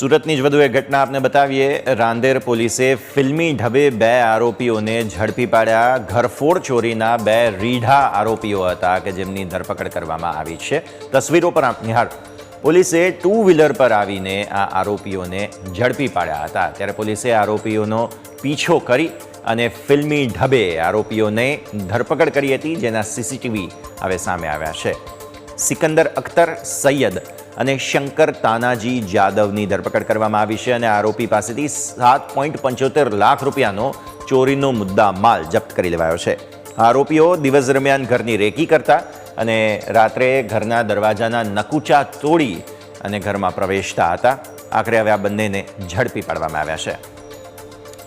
સુરતની જ વધુ એક ઘટના આપને બતાવીએ. રાંદેર પોલીસે ફિલ્મી ઢબે બે આરોપીઓને ઝડપી પાડ્યા. ઘરફોડ ચોરીના બે રીઢા આરોપીઓ હતા કે જેમની ધરપકડ કરવામાં આવી છે. તસવીરો પર નિહાળ. પોલીસે ટુ વ્હીલર પર આવીને આ આરોપીઓને ઝડપી પાડ્યા હતા. ત્યારે પોલીસે આરોપીઓનો પીછો કરી અને ફિલ્મી ઢબે આરોપીઓને ધરપકડ કરી હતી, જેના સીસીટીવી હવે સામે આવ્યા છે. સિકંદર અખ્તર સૈયદ અને શંકર તાનાજી જાદવની ધરપકડ કરવામાં આવી છે અને આરોપી પાસેથી સાત પોઈન્ટ પંચોતેર લાખ રૂપિયાનો ચોરીનો મુદ્દા માલ જપ્ત કરી લેવાયો છે. આરોપીઓ દિવસ દરમિયાન ઘરની રેકી કરતા અને રાત્રે ઘરના દરવાજાના નકુચા તોડી અને ઘરમાં પ્રવેશતા હતા. આખરે હવે આ બંનેને ઝડપી પાડવામાં આવ્યા છે.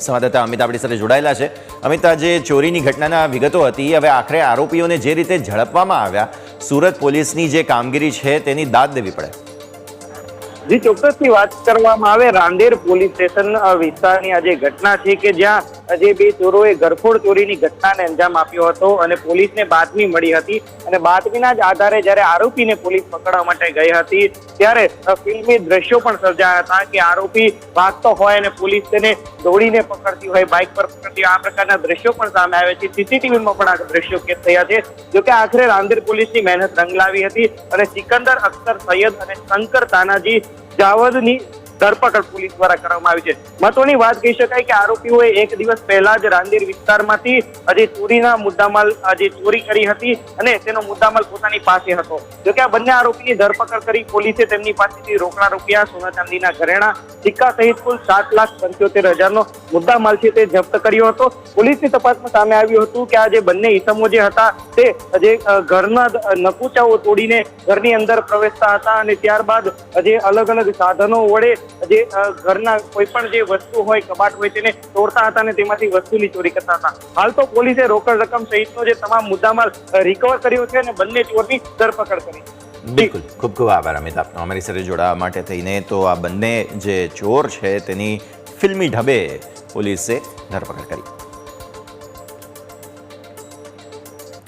સંવાદદાતા અમિત આપણી સાથે જોડાયેલા છે. અમિત જે ચોરીની ઘટનાના વિગતો હતી. હવે આખરે આરોપીઓને જે રીતે ઝડપવામાં આવ્યા, સુરત પોલીસની જે કામગીરી છે તેની દાદ દેવી પડે. જી, ચોક્કસથી વાત કરવામાં આવે. રાંદેર પોલીસ સ્ટેશન વિસ્તારની આ જે ઘટના છે કે જ્યાં જે બે ચોરોએ ઘરફોડ ચોરીની ઘટનાને અંજામ આપ્યો હતો અને પોલીસને બાતમી મળી હતી અને બાતમીના જ આધારે જ્યારે આરોપીને પોલીસ પકડવા માટે ગઈ હતી, ત્યારે ફિલ્મી દ્રશ્યો પણ સર્જાયા હતા કે આરોપી ભાગતો હોય અને પોલીસ તેને દોડીને પકડતી હોય, બાઇક પર પકડતી હોય. આ પ્રકારના દ્રશ્યો પણ સામે આવે છે. સીસીટીવીમાં પણ આ દ્રશ્યો કેદ થયા છે. જોકે આખરે રાંદેર પોલીસની મહેનત રંગ લાવી હતી અને સિકંદર અખ્તર સૈયદ અને શંકર તાનાજી જાવદની ધરપકડ પોલીસ દ્વારા કરવામાં આવી છે. મહત્વની વાત કહી શકાય કે આરોપીઓએ એક દિવસ પહેલા જ રાંદેર વિસ્તારમાંથી જે ચોરીના મુદ્દામાલ જે ચોરી કરી હતી અને તેનો મુદ્દામાલ પોતાની પાસે હતો. જોકે આ બંને આરોપીની ધરપકડ કરી પોલીસે તેમની પાસેથી રોકડા રૂપિયા, સોના ચાંદીના ઘરેણા, સિક્કા સહિત કુલ સાત લાખ પંચોતેર હજારનો મુદ્દામાલ છે તે જપ્ત કર્યો હતો. પોલીસની તપાસમાં સામે આવ્યું હતું કે આ જે બંને ઈસમો જે હતા તે જે ઘરના નકુચાઓ તોડીને ઘરની અંદર પ્રવેશતા હતા અને ત્યારબાદ જે અલગ અલગ સાધનો વડે જે ઘરના કોઈ પણ જે વસ્તુ હોય, કબાટ હોય, તેને તોડતા હતા અને તેમાંથી વસ્તુની ચોરી કરતા હતા. હાલ તો પોલીસે રોકડ રકમ સહિતનો જે તમામ મુદ્દામાલ રિકવર કર્યો છે અને બંને ચોરની ધરપકડ કરી. બિલકુલ. ખૂબ ખૂબ આભાર, અમિત અમારી સાથે જોડાવા માટે થઈને તો આ બંને જે ચોર છે, તેની ફિલ્મી ઢબે પોલીસે ધરપકડ કરી.